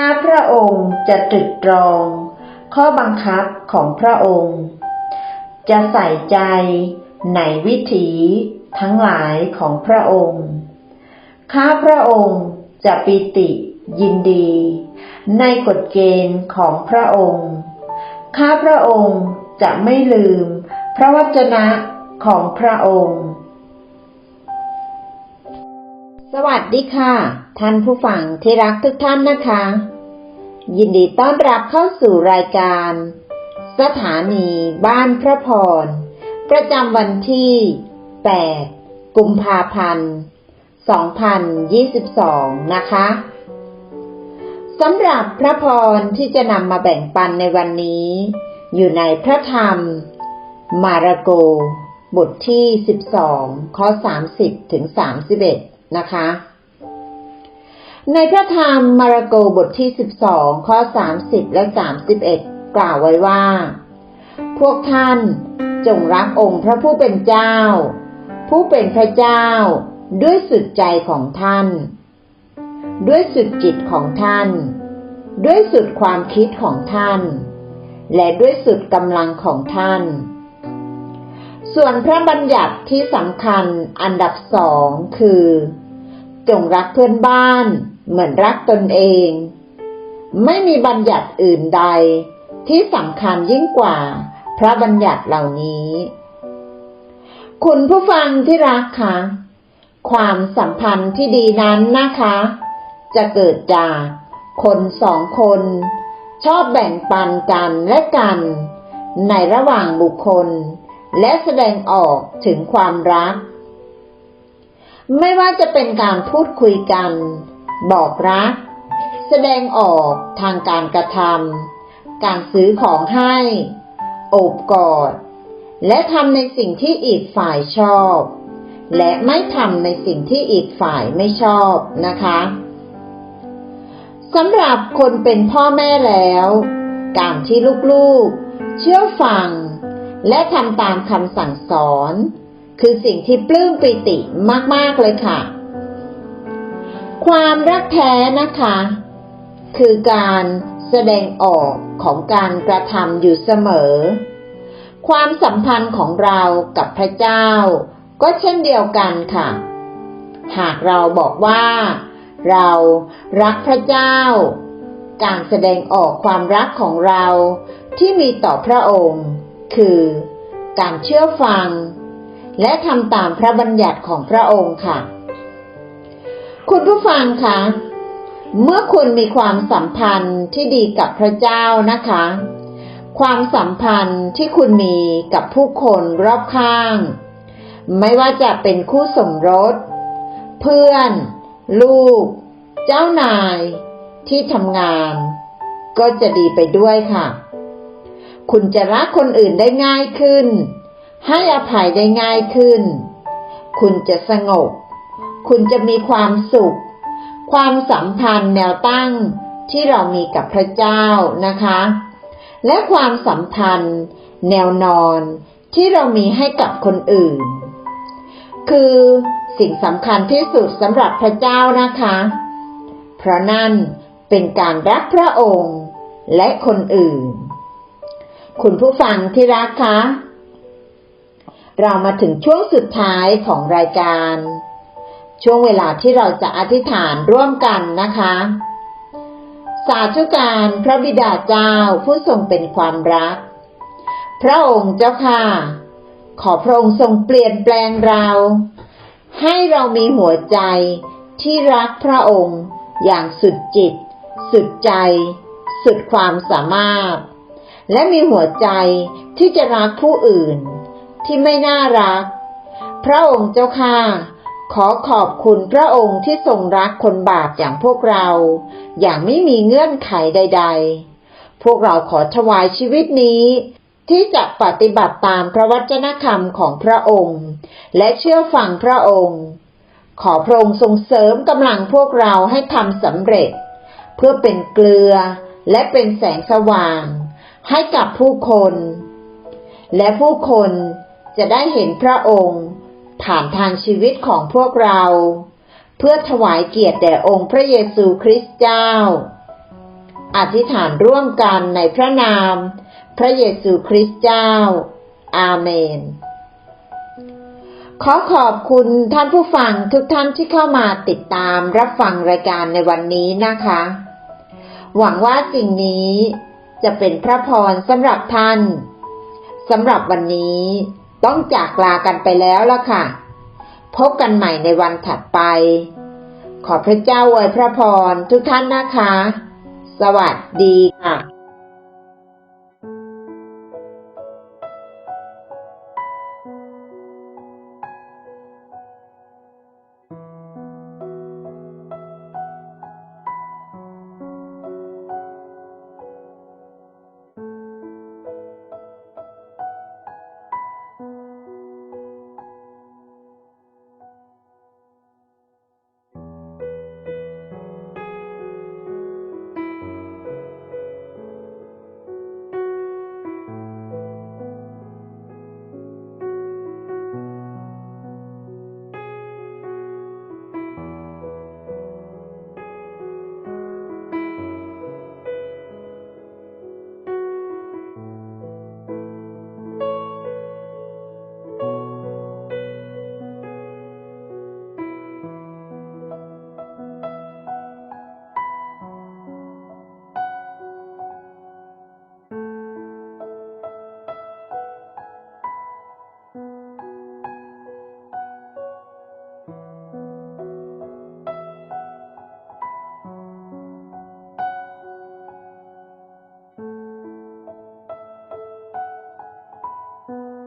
ข้าพระองค์จะตรึกตรอง ข้อบังคับของพระองค์ จะใส่ใจในวิถีทั้งหลายของพระองค์ ข้าพระองค์จะปิติยินดี ในกฎเกณฑ์ของพระองค์ ข้าพระองค์จะไม่ลืม พระวจนะของพระองค์ สวัสดีค่ะ ท่านผู้ฟังที่รักทุกท่านนะคะ ยินดีต้อนรับเข้าสู่รายการ สถานีบ้านพระพร ประจำวันที่ 8 กุมภาพันธ์ 2022 นะคะสำหรับพระพรที่จะนำมาแบ่งปันในวันนี้ อยู่ในพระธรรม มาระโก บทที่ 12 ข้อ 30 ถึง 31 นะคะ ในพระธรรมมาระโกบทที่ 12 ข้อ 30 และ 31 กล่าวไว้ว่า พวกท่านจงรักองค์พระผู้เป็นเจ้า ผู้เป็นพระเจ้า ด้วยสุดใจของท่าน ด้วยสุดจิตของท่าน ด้วยสุดความคิดของท่าน และด้วยสุดกำลังของท่าน ส่วนพระบัญญัติที่สำคัญอันดับสองคือ จงรักเพื่อนบ้าน เหมือนรักตนเอง ไม่มีบัญญัติอื่นใด ที่สำคัญยิ่งกว่า พระบัญญัติเหล่านี้ คุณผู้ฟังที่รักคะความสัมพันธ์ที่ดีนั้นนะคะ จะเกิดจากคนสองคน ชอบแบ่งปันกันและกัน ในระหว่างบุคคล และแสดงออกถึงความรัก ไม่ว่าจะเป็นการพูดคุยกัน บอกรัก แสดงออกทางการกระทำการซื้อของให้โอบกอด และทำในสิ่งที่อีกฝ่ายชอบ และไม่ทำในสิ่งที่อีกฝ่ายไม่ชอบนะคะสำหรับคนเป็นพ่อแม่แล้ว การที่ลูกๆ เชื่อฟัง และทำตามคำสั่งสอน คือสิ่งที่ปลื้มปิติมาก ๆ เลยค่ะ ความรักแท้นะคะ คือการแสดงออกของการกระทำอยู่เสมอ ความสัมพันธ์ของเรากับพระเจ้า ก็เช่นเดียวกันค่ะ หากเราบอกว่า เรารักพระเจ้า การแสดงออกความรักของเราที่มีต่อพระองค์ คือ การเชื่อฟัง และทำตามพระบัญญัติของพระองค์ค่ะ คุณผู้ฟังคะเมื่อคุณมีความสัมพันธ์ที่ดีกับพระเจ้านะคะ ความสัมพันธ์ที่คุณมีกับผู้คนรอบข้าง ไม่ว่าจะเป็นคู่สมรส เพื่อน ลูก เจ้านาย ที่ทำงาน ก็จะดีไปด้วยค่ะ คุณจะรักคนอื่นได้ง่ายขึ้น ให้อภัยได้ง่ายขึ้น คุณจะสงบ คุณจะมีความสุข ความสัมพันธ์แนวตั้งที่เรามีกับพระเจ้านะคะ และความสัมพันธ์ แนวนอนที่เรามีให้กับคนอื่น คือสิ่งสำคัญที่สุดสำหรับพระเจ้านะคะ เพราะนั่นเป็นการรักพระองค์และคนอื่น คุณผู้ฟังที่รักคะ เรามาถึงช่วงสุดท้ายของรายการ ช่วงเวลาที่เราจะอธิษฐานร่วมกันนะคะ สาธุการพระบิดาเจ้าผู้ทรงเป็นความรัก พระองค์เจ้าค่ะ ขอพระองค์ทรงเปลี่ยนแปลงเรา ให้เรามีหัวใจที่รักพระองค์อย่างสุดจิต สุดใจ สุดความสามารถ และมีหัวใจที่จะรักผู้อื่น ที่ไม่น่ารัก พระองค์เจ้าค่ะขอขอบคุณพระองค์ที่ทรงรักคนบาปอย่างพวกเรา อย่างไม่มีเงื่อนไขใด ๆ พวกเราขอถวายชีวิตนี้ ที่จะปฏิบัติตามพระวจนะคำของพระองค์ และเชื่อฟังพระองค์ ขอพระองค์ทรงเสริมกำลังพวกเราให้ทำสำเร็จ เพื่อเป็นเกลือและเป็นแสงสว่าง ให้กับผู้คน และผู้คนจะได้เห็นพระองค์ผ่านทางชีวิตของพวกเรา เพื่อถวายเกียรติแด่องค์พระเยซูคริสต์เจ้า อธิษฐานร่วมกันในพระนาม พระเยซูคริสต์เจ้า อาเมน ขอขอบคุณท่านผู้ฟังทุกท่านที่เข้ามาติดตามรับฟังรายการในวันนี้นะคะ หวังว่าสิ่งนี้ จะเป็นพระพรสำหรับท่านสำหรับวันนี้ต้องจากลากันไปแล้วล่ะค่ะ พบกันใหม่ในวันถัดไป ขอพระเจ้าอวยพระพรทุกท่านนะคะ สวัสดีค่ะ